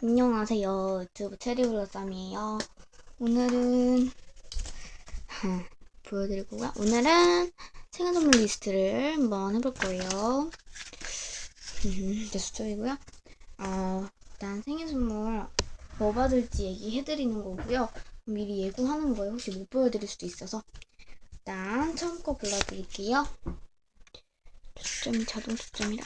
안녕하세요. 유튜브 체리블러쌈이에요. 오늘은 보여드릴 거고요. 오늘은 생일 선물 리스트를 한번 해볼 거예요. 제 수초이고요. 어, 일단 생일 선물 뭐 받을지 얘기해드리는 거고요. 미리 예고하는 거예요. 혹시 못 보여드릴 수도 있어서. 일단 처음 거 불러드릴게요. 초점이 자동 초점이라.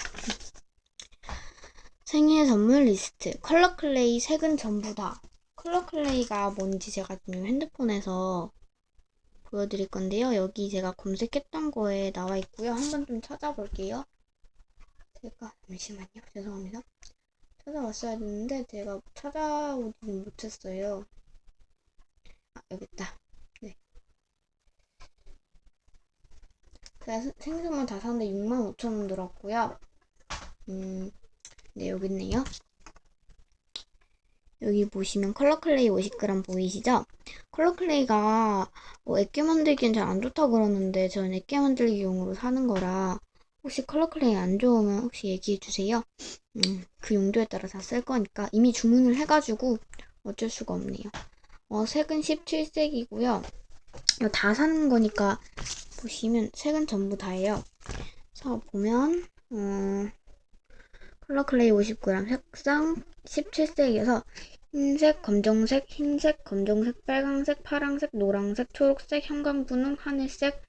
생일 선물 리스트. 컬러 클레이 색은 전부 다. 컬러 클레이가 뭔지 제가 지금 핸드폰에서 보여드릴 건데요. 여기 제가 검색했던 거에 나와 있고요. 한번 좀 찾아볼게요. 제가 잠시만요. 죄송합니다. 찾아왔어야 되는데 제가 찾아오지는 못했어요. 아 여기 있다. 네. 제가 생일 선물 다 샀는데 65,000원 들었고요. 음. 네, 여기 있네요. 여기 보시면 컬러 클레이 50g 보이시죠? 컬러 클레이가 뭐 액괴 만들기엔 잘 안 좋다고 그러는데 저는 액괴 만들기용으로 사는 거라 혹시 컬러 클레이 안 좋으면 혹시 얘기해 주세요. 음, 그 용도에 따라 다 쓸 거니까 이미 주문을 해가지고 어쩔 수가 없네요. 어, 색은 17색이고요. 이거 다 사는 거니까 보시면 색은 전부 다예요. 그래서 보면 어, 컬러 클레이 50g 색상 17색이어서 흰색, 검정색, 흰색, 검정색, 빨강색, 파랑색, 노랑색, 초록색, 형광분홍, 하늘색,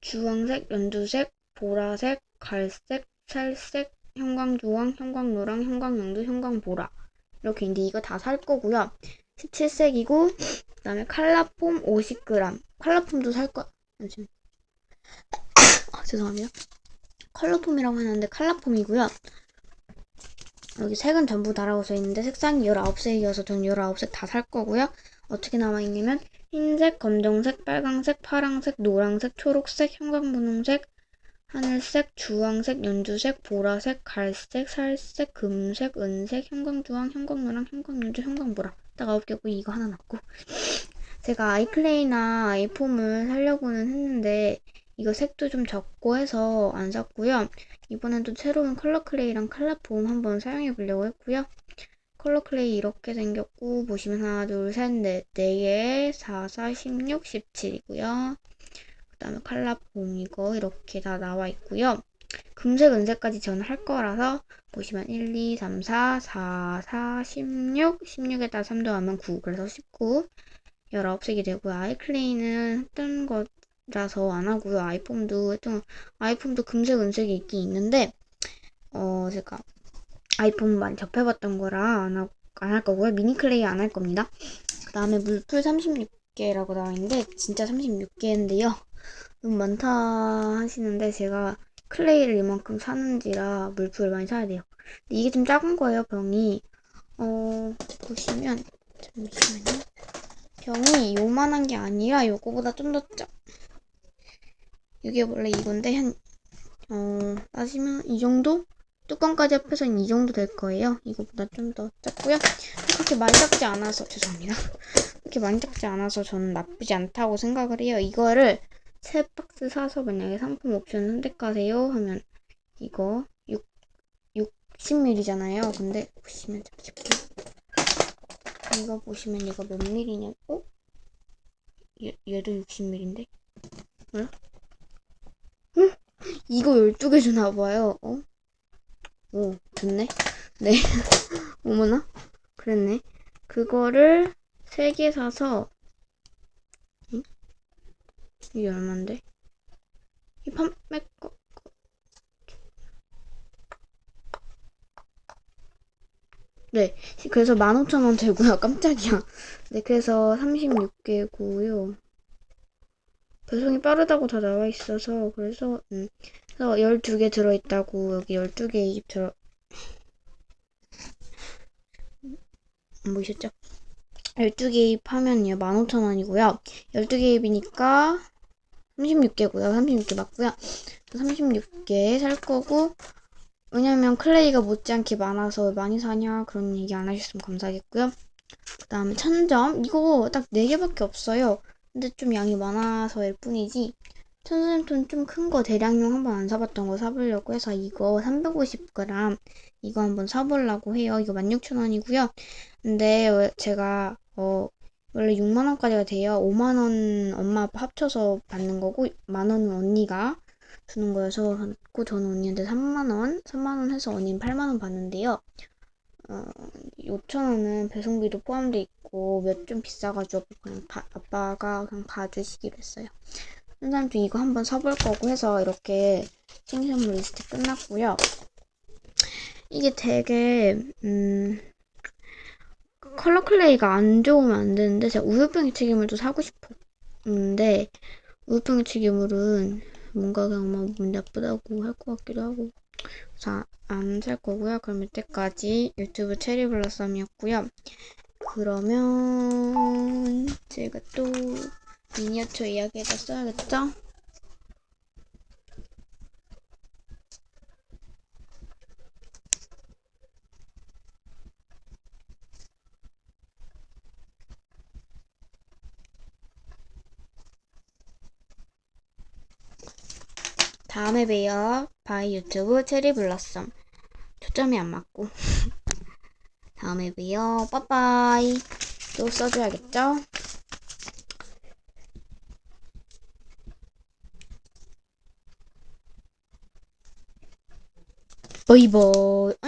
주황색, 연두색, 보라색, 갈색, 찰색, 형광주황, 형광노랑, 형광연두, 형광보라 이렇게 이제 이거 다 살 거고요. 17색이고 그 다음에 칼라폼 50g 칼라폼도 살 거... 잠시만 아, 죄송합니다. 컬러폼이라고 하는데 칼라폼이고요. 여기 색은 전부 써 있는데 색상이 19색이어서 저는 19색 다 살 거고요. 어떻게 나와 있냐면 흰색, 검정색, 빨강색, 파랑색, 노랑색, 초록색, 형광분홍색, 하늘색, 주황색, 연두색, 보라색, 갈색, 살색, 금색, 은색, 형광주황, 형광노랑, 형광연두, 형광보라 딱 9개고 이거 하나 남고 제가 아이클레이나 아이폼을 사려고는 했는데 이거 색도 좀 적고 해서 안 샀고요. 이번엔 또 새로운 컬러 클레이랑 칼라 폼 한번 사용해 보려고 했고요. 컬러 클레이 이렇게 생겼고 보시면 하나 둘 셋넷 4개 4, 4, 16, 17이고요. 그 다음에 칼라 폼 이거 이렇게 다 나와 있고요. 금색, 은색까지 저는 할 거라서 보시면 1, 2, 3, 4, 4, 4, 16, 16에다 3 더하면 9 그래서 19 19색이 되고요. 아이클레이는 했던 것 라서 안 하고요. 아이폰도 좀 아이폰도 금색 은색이 있긴 있는데 어 제가 아이폰 많이 접해봤던 거라 안할 거고요. 미니 클레이 안 할 겁니다. 그 다음에 물풀 36개라고 나와 있는데 진짜 36개인데요. 너무 많다 하시는데 제가 클레이를 이만큼 사는지라 물풀 많이 사야 돼요. 근데 이게 좀 작은 거예요. 병이 어 보시면 잠시만요. 병이 요만한 게 아니라 요거보다 좀 더 작. 이게 원래 이건데 한 어, 따지면 이 정도? 뚜껑까지 합해서는 이 정도 될 거예요. 이거보다 좀 더 작고요. 그렇게 많이 작지 않아서 죄송합니다. 그렇게 많이 작지 않아서 저는 나쁘지 않다고 생각을 해요. 이거를 세 박스 사서 만약에 상품 옵션 선택하세요 하면 이거 6, 60ml잖아요. 근데 보시면 잠시만요. 이거 보시면 이거 몇 ml냐? 어? 얘, 얘도 60ml인데? 뭐야? 이거 12개 주나 봐요. 어? 오, 좋네. 네. 어머나. 그랬네. 그거를 3개 사서, 응? 이게 얼만데? 이 판매 거, 네. 그래서 15,000원 되고요. 깜짝이야. 네, 그래서 36개고요. 배송이 빠르다고 다 나와 있어서 그래서 음, 그래서 12개 들어 있다고 여기 12개 입 들어 안 보이셨죠? 12개 입 하면요 15,000원이고요. 12개 입이니까 36개고요. 36개 맞고요. 36개 살 거고 왜냐면 클레이가 못지않게 많아서 많이 사냐 그런 얘기 안 하셨으면 감사하겠고요. 그 다음에 천점. 이거 딱 4개밖에 없어요 근데 좀 양이 많아서일 뿐이지 천수샘톤 좀큰 거 대량용 한번 안 사봤던 거 사보려고 해서 이거 350g 이거 한번 사보려고 해요. 이거 16,000원이고요. 근데 왜 제가 어 원래 6만 원까지가 돼요. 5만 원 엄마 아빠 합쳐서 받는 거고 만 원은 언니가 주는 거여서 그 저는 언니한테 3만 원, 3만 원 해서 언니는 8만 원 받는데요. 어, 5천 원은 배송비도 포함돼 있고 몇 좀 비싸가지고 그냥 바- 아빠가 그냥 봐주시기로 했어요. 선생님도 이거 한번 사볼 거고 해서 이렇게 생선물 리스트 끝났고요. 이게 되게 음 컬러 클레이가 안 좋으면 안 되는데 제가 우유병이 튀김물도 사고 싶었는데 우유병이 튀김물은 뭔가 그냥 막문 나쁘다고 할 것 같기도 하고 자, 안 살 거고요. 그럼 이때까지 유튜브 체리 블러썸이었고요. 그러면 제가 또 미니어처 이야기에다 써야겠죠? 다음에 봬요. 바이 유튜브 체리 블러썸. 초점이 안 맞고. 다음에 봬요. 빠빠이. 또 써줘야겠죠? 바이바이.